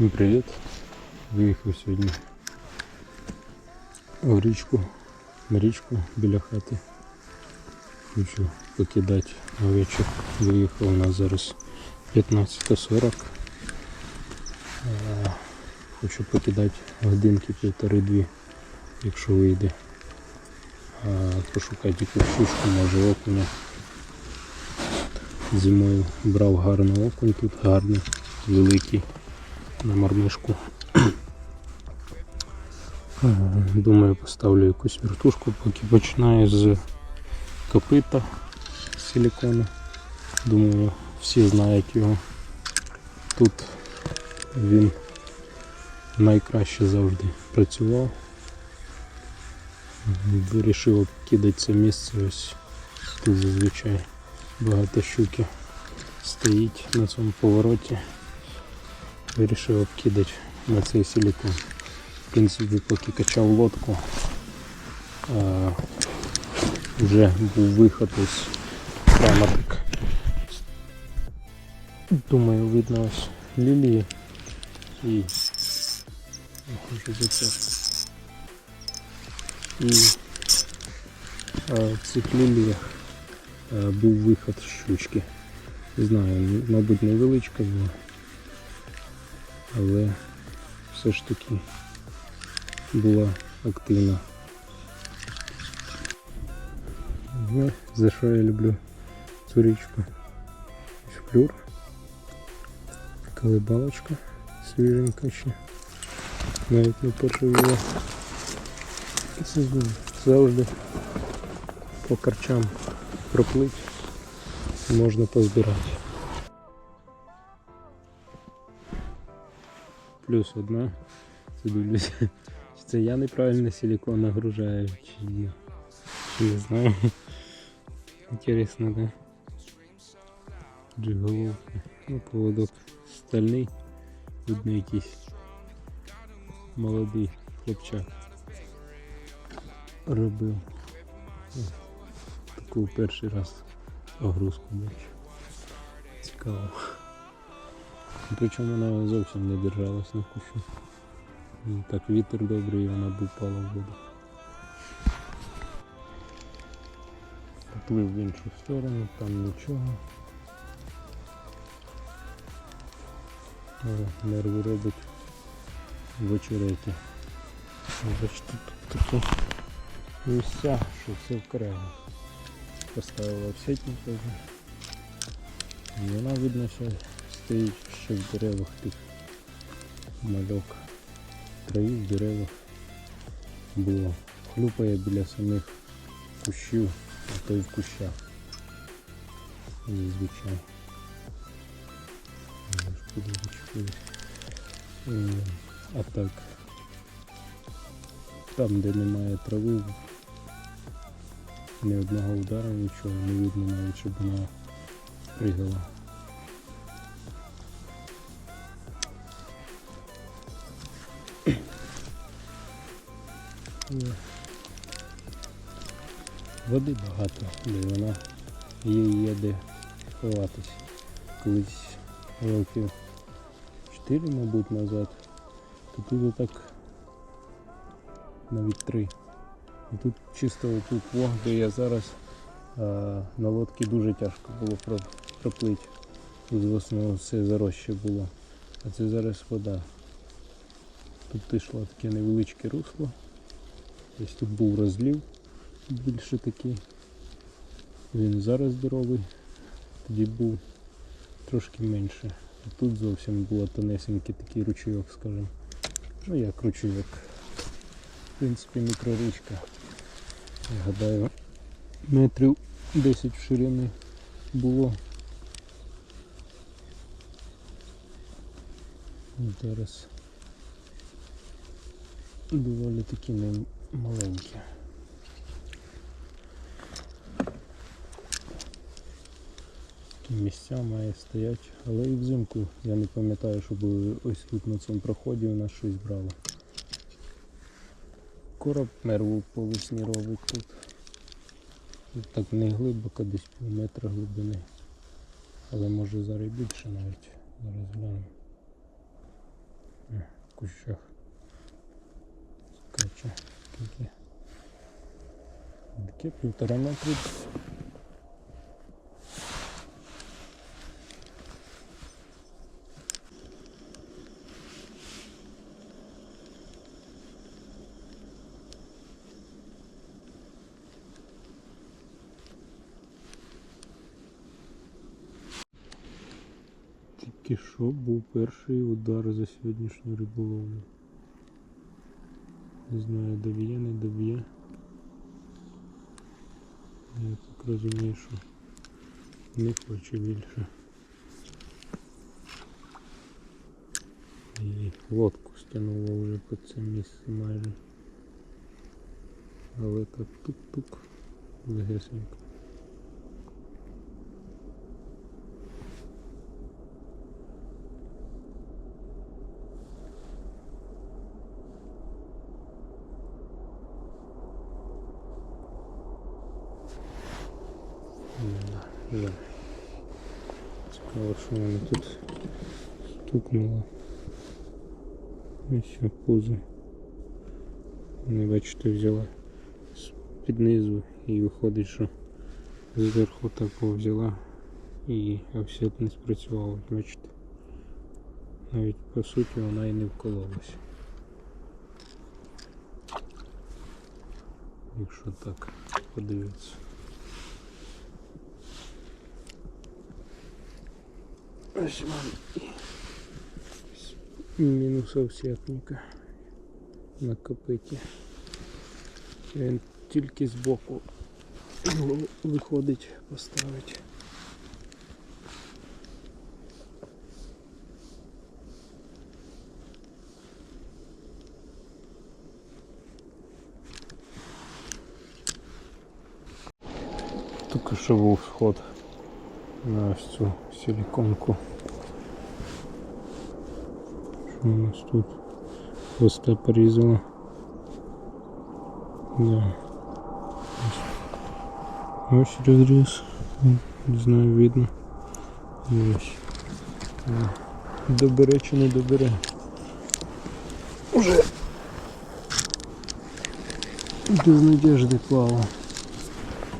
Всім привіт! Виїхав сьогодні в річку, на річку біля хати. Хочу покидати на вечір. Виїхав у нас зараз 15.40. Е, Хочу покидати годинки півтори-дві, якщо вийде. Пошукати якусь щучку, може окуня. Зимою брав гарний окунь тут, гарний, великий на мармишку. Е, Думаю, поставлю якусь вертушку, поки починаю з копита з силикону. Думаю, всі знають його. Тут він найкраще завжди працював. Вирішив кидати це місце ось тут зазвичай багато щуки стоїть на цьому повороті. Вирішив обкидати на цей силикон. В принципі, поки качав лодку, вже був виход ось прямо. Думаю, видно ось лілії і. І в цих ліліях був виход з щучки. Не знаю, мабуть, невеличка була але все ж таки була активна. Ну, за що я люблю цю річку? Флюр, колибалочка свіженька ще, навіть не почула. Це завжди по карчам проплить, можна позбирати. Плюс одна. Це дивлюся. Чи це я неправильно силикон нагружаю, чи ні. Чи не знаю. Інтересно, да? Джиголовка. Ну, поводок стальний. Видно якийсь молодий хлопчак. Робив. Таку перший раз огрузку бачу. Цікаво. Причому вона зовсім не держалась на кущу. І Так вітер добрий і вона б упала в воду. Поплив в іншу сторону, там нічого. О, нерви робить в очереті. Бачите, тут таке місця, що все вкремо. Поставила в сетінг. І вона видно, що стоїть ще в деревах тих мальок. Траві в деревах було. Хлюпає біля самих кущів, а то й в кущах. Зазвичай. Е, А так там де немає трави, ні одного удару, нічого не видно навіть, щоб вона пригала. Води багато, де вона і є де ховатись. Колись років 4, мабуть, назад, то тут отак навіть 3. І тут чисто тут вог, де я зараз а, на лодці дуже тяжко було проплити. Тут в основному все заросше було. А це зараз вода. Тут пішло таке невеличке русло. Ось тут був розлів більше такий. Він зараз здоровий, тоді був трошки менше. А тут зовсім було тонесенький такий ручейок, скажімо. Ну як ручейок. В принципі мікрорічка. Я гадаю, метрів 10 в ширини було. Зараз доволі такі не маленькі. Місця має стояти, але і взимку я не пам'ятаю, щоб ось тут на цьому проході у нас щось брало. Короб мерву по робить тут. Тут Так не глибоко, десь пів метра глибини. Але може зараз і більше навіть. Зараз глянемо. кущах. Скаче. Скільки? Таке півтора метри. Тільки що був перший удар за сьогоднішню риболовлю. Не знаю, доб'є, не доб'є. Я так розумію, що не хочу більше. І лодку стянуло вже по це місце майже. Але так тук-тук легесенько. Да, да. Цікаво, що воно тут стукнуло. І ще пузо. Не бачите, взяла з під низу і виходить, що зверху таку взяла і офсет не спрацював, бачите. Навіть по суті вона і не вкололась. Якщо так подивитися. Ось вам і мінус овсятника на копиті. Він тільки збоку його виходить поставити. Тільки що був сход на ось цю силиконку. Що у нас тут? Хвоста порізала. Да. Ось, ось розріз. Не знаю, видно. І ось. Да. Добере чи не добере. Уже без надежди плавав.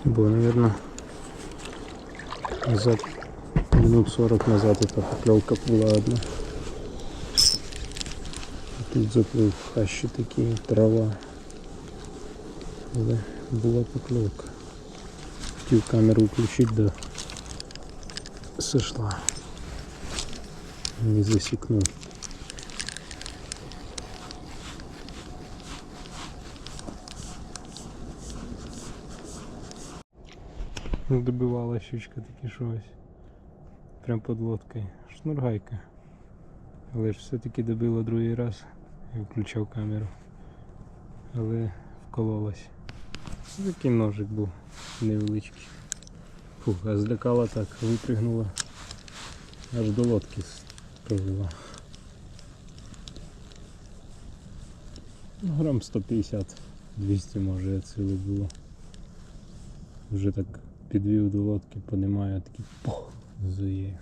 Бо, наверное, назад, минут 40 назад эта поклевка була одна. А Тут заплив хащі такі, трава. Але була поклевка. Хотів камеру включити, да сошла. Не засікнув. Добивала щучка таки щось. Прям під лодкою. Шнургайка. Але ж все-таки добила другий раз і включав камеру. Але вкололась. Такий ножик був невеличкий. Фух, а злякала так, випригнула. Аж до лодки провела. Ну, грам 150-200 може ціле було. Вже так підвів до лодки, понімаю, такий пох зує.